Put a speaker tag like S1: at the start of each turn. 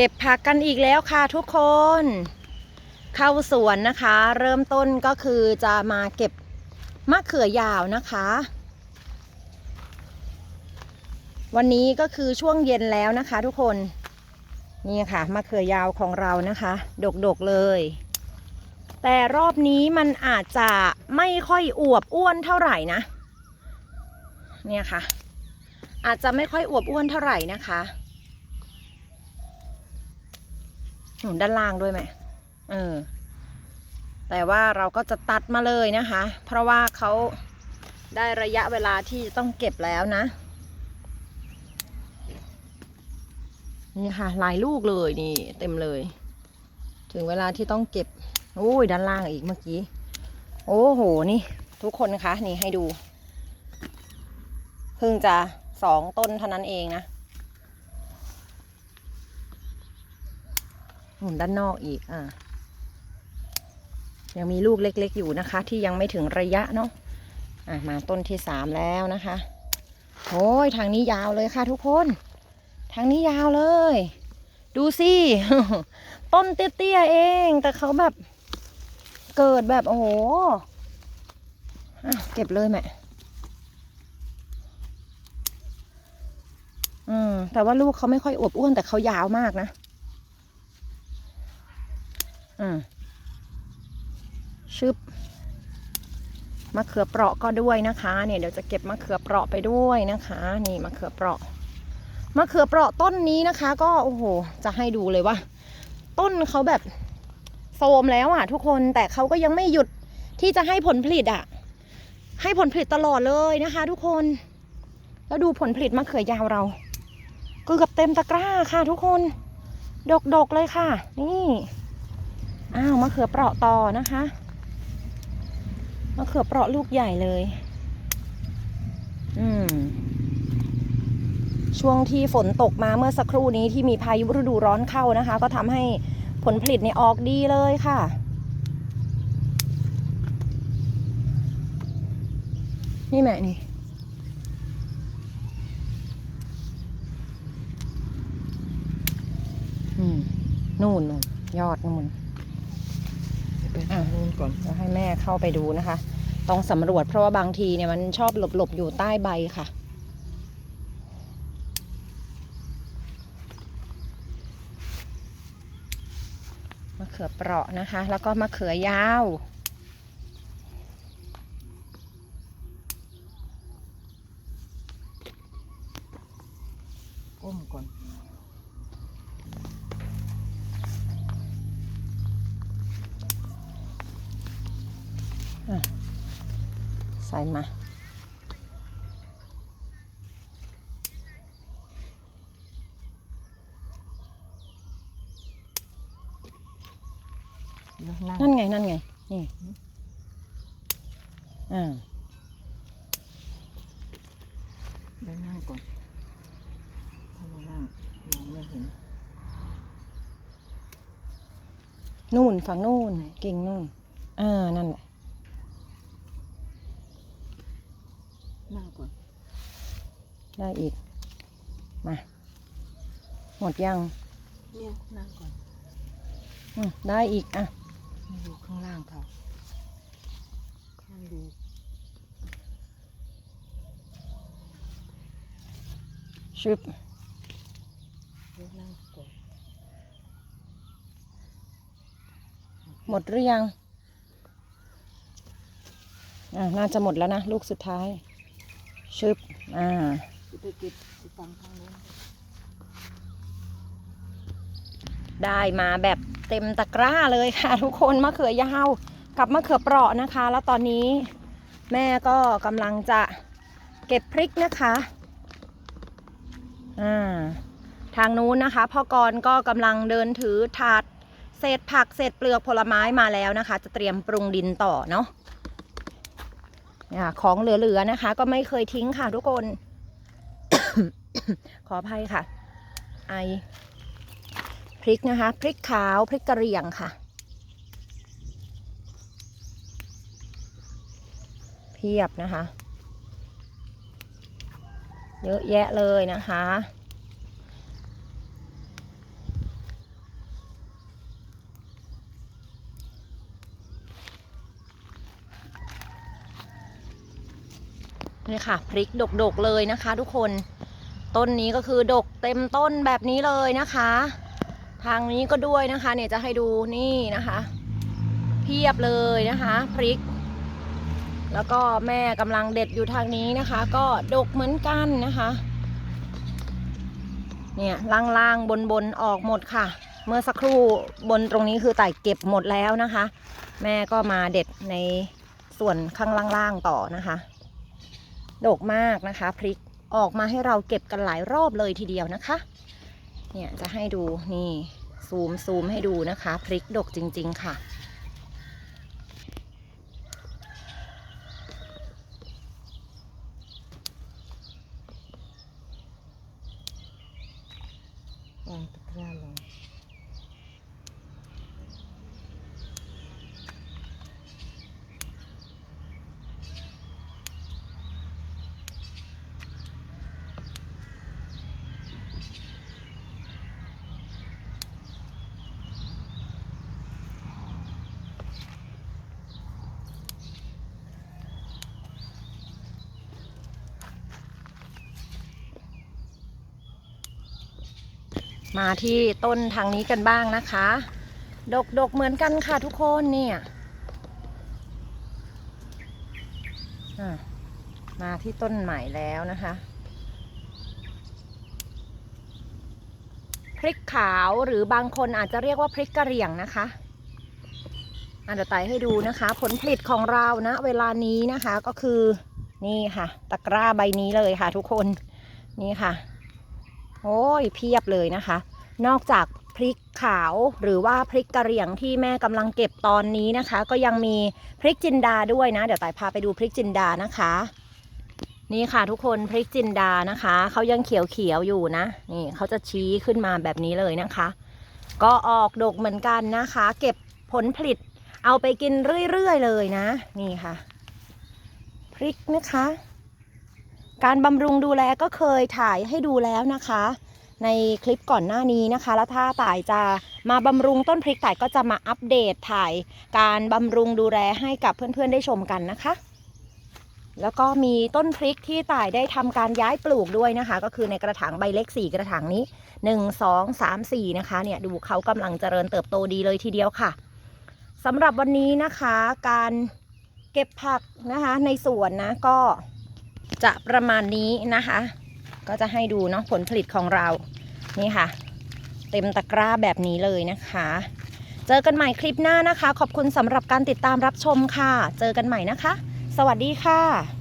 S1: เก็บผักกันอีกแล้วค่ะทุกคน เข้าสวนนะคะ เริ่มต้นก็คือจะมาเก็บมะเขือยาวนะคะ วันนี้ก็คือช่วงเย็นแล้วนะคะ ทุกคนนี่ค่ะมะเขือยาวของเรานะคะ ดกๆเลย แต่รอบนี้มันอาจจะไม่ค่อยอวบอ้วนเท่าไหร่นะ เนี่ยค่ะ อาจจะไม่ค่อยอวบอ้วนเท่าไหร่นะคะ หนุนด้านล่างด้วยไหมเออ แต่ว่าเราก็จะตัดมาเลยนะคะ เพราะว่าเขาได้ระยะเวลาที่จะต้องเก็บแล้วนะ นี่ค่ะ หลายลูกเลยนี่ เต็มเลย ถึงเวลาที่ต้องเก็บโอ้ยด้านล่างอีกเมื่อกี้ โอ้โห นี่ ทุกคนนะคะ นี่ให้ดู เพิ่งจะสองต้นเท่านั้นเองนะ หมุนด้านนอกอีกอ่ายังมีลูกเล็ก ๆ อยู่นะคะ ที่ยังไม่ถึงระยะเนาะอะมาต้นที่สามแล้วนะคะโอ้ยทางนี้ยาวเลยค่ะทุกคน ทางนี้ยาวเลย ดูสิต้นเตี้ยๆเอง แต่เขาแบบเกิดแบบโอ้โหอะเก็บเลยแม่อืมแต่ว่าลูกเขาไม่ค่อยอวบอ้วนแต่เขายาวมากนะ อืมชึบมะเขือเปราะก็ด้วยนะคะ เนี่ยเดี๋ยวจะเก็บมะเขือเปราะไปด้วยนะคะ นี่มะเขือเปราะมะเขือเปราะต้นนี้นะคะ ก็โอ้โหจะให้ดูเลยว่า ต้นเขาแบบโทมแล้วอะ ทุกคนแต่เขาก็ยังไม่หยุดที่จะให้ผลผลิตอะ ให้ผลผลิตตลอดเลยนะคะ ทุกคน แล้วดูผลผลิตมะเขือยาวเราเกือบเต็มตะกร้าค่ะ ทุกคน ดกๆเลยค่ะ นี่ อ้าวมะเขือเปราะต่อนะคะมะเขือเปราะลูกใหญ่เลย อืม ช่วงที่ฝนตกมาเมื่อสักครู่นี้ที่มีพายุฤดูร้อนเข้านะคะ ก็ทำให้ผลผลิตในยออกดีเลยค่ะ นี่แม่นี่นู่นนู่นยอดนู่น
S2: ไปทางนู้นก่อน
S1: เดี๋ยวให้แม่เข้าไปดูนะคะ ต้องสำรวจเพราะว่าบางทีเนี่ยมันชอบหลบๆอยู่ใต้ใบค่ะ มะเขือเปราะนะคะ แล้วก็มะเขือยาว
S2: ก้มก่อน
S1: ใส่มา
S2: แล้วนั่ง
S1: นั่นไง นั่นไง นี่ อ่า
S2: แล้วนั่งก่อนถ้าเรานั่งมองไม่เห็น
S1: นู่นฝั่งนู่น กิ่งนู่น อ่า นั่นแหละ
S2: นั่งก่อน
S1: ได้อีก มา หมดยัง
S2: เนี่ยนั่งก่อน
S1: อืมได้อีกอะ
S2: ไม่ดูข้างล่างเขานั่งดู
S1: ชึบ
S2: แล้วนั่งก่อน
S1: หมดหรือยัง อ่าน่าจะหมดแล้วนะ ลูกสุดท้าย ชึบ อ่า
S2: ไปเก็บไปฟังข้างนู้น
S1: ได้มาแบบเต็มตะกร้าเลยค่ะ ทุกคนมะเขือยาวกับมะเขือเปราะนะคะ แล้วตอนนี้แม่ก็กำลังจะเก็บพริกนะคะอ่าทางนู้นนะคะพ่อกรก็กำลังเดินถือถาดเศษผักเศษเปลือกผลไม้มาแล้วนะคะ จะเตรียมปรุงดินต่อเนาะ ของเหลือๆนะคะ ก็ไม่เคยทิ้งค่ะทุกคน ขออภัยค่ะ ไอพริกนะคะ พริกขาวพริกกระเรียงค่ะ เพียบนะคะ เยอะแยะเลยนะคะ นี่ค่ะ พริกดกๆเลยนะคะ ทุกคน ต้นนี้ก็คือดกเต็มต้นแบบนี้เลยนะคะ ทางนี้ก็ด้วยนะคะ เนี่ยจะให้ดูนี่นะคะ เพียบเลยนะคะ พริก แล้วก็แม่กำลังเด็ดอยู่ทางนี้นะคะ ก็ดกเหมือนกันนะคะ เนี่ยล่างๆบนๆออกหมดค่ะ เมื่อสักครู่บนตรงนี้คือไต่เก็บหมดแล้วนะคะ แม่ก็มาเด็ดในส่วนข้างล่างๆต่อนะคะ ดกมากนะคะพริกออกมาให้เราเก็บกันหลายรอบเลยทีเดียวนะคะ เนี่ยจะให้ดูนี่ซูมซูมให้ดูนะคะพริกดกจริง ๆ ค่ะ
S2: วา
S1: มาที่ต้นทางนี้กันบ้างนะคะ ดกดกเหมือนกันค่ะทุกคนเนี่ยมาที่ต้นใหม่แล้วนะคะพริกขาวหรือบางคนอาจจะเรียกว่าพริกกระเหรี่ยงนะคะอาจจะไต่ให้ดูนะคะ ผลผลิตของเรานะ เวลานี้นะคะก็คือนี่ค่ะ ตะกร้าใบนี้เลยค่ะทุกคนนี่ค่ะ โอ้ยเพียบเลยนะคะ นอกจากพริกขาวหรือว่าพริกกะเหรี่ยงที่แม่กำลังเก็บตอนนี้นะคะ ก็ยังมีพริกจินดาด้วยนะ เดี๋ยวต่ายพาไปดูพริกจินดานะคะ นี่ค่ะทุกคนพริกจินดานะคะเขายังเขียวๆอยู่นะ นี่เขาจะชี้ขึ้นมาแบบนี้เลยนะคะ ก็ออกดกเหมือนกันนะคะ เก็บผลผลิตเอาไปกินเรื่อยๆเลยนะ นี่ค่ะ พริกนะคะ การบำรุงดูแลก็เคยถ่ายให้ดูแล้วนะคะ ในคลิปก่อนหน้านี้นะคะ แล้วถ้าต่ายจะมาบำรุงต้นพริกต่ายก็จะมาอัปเดตถ่ายการบำรุงดูแลให้กับเพื่อนๆได้ชมกันนะคะ แล้วก็มีต้นพริกที่ต่ายได้ทำการย้ายปลูกด้วยนะคะ ก็คือในกระถางใบเล็กสี่กระถางนี้หนึ่งสองสามสี่นะคะเนี่ยดูเขากำลังเจริญเติบโตดีเลยทีเดียวค่ะสำหรับวันนี้นะคะการเก็บผักนะคะในสวนนะก็ จะประมาณนี้นะคะ ก็จะให้ดูเนาะผลผลิตของเรา นี่ค่ะ เต็มตะกร้าแบบนี้เลยนะคะ เจอกันใหม่คลิปหน้านะคะ ขอบคุณสำหรับการติดตามรับชมค่ะ เจอกันใหม่นะคะ สวัสดีค่ะ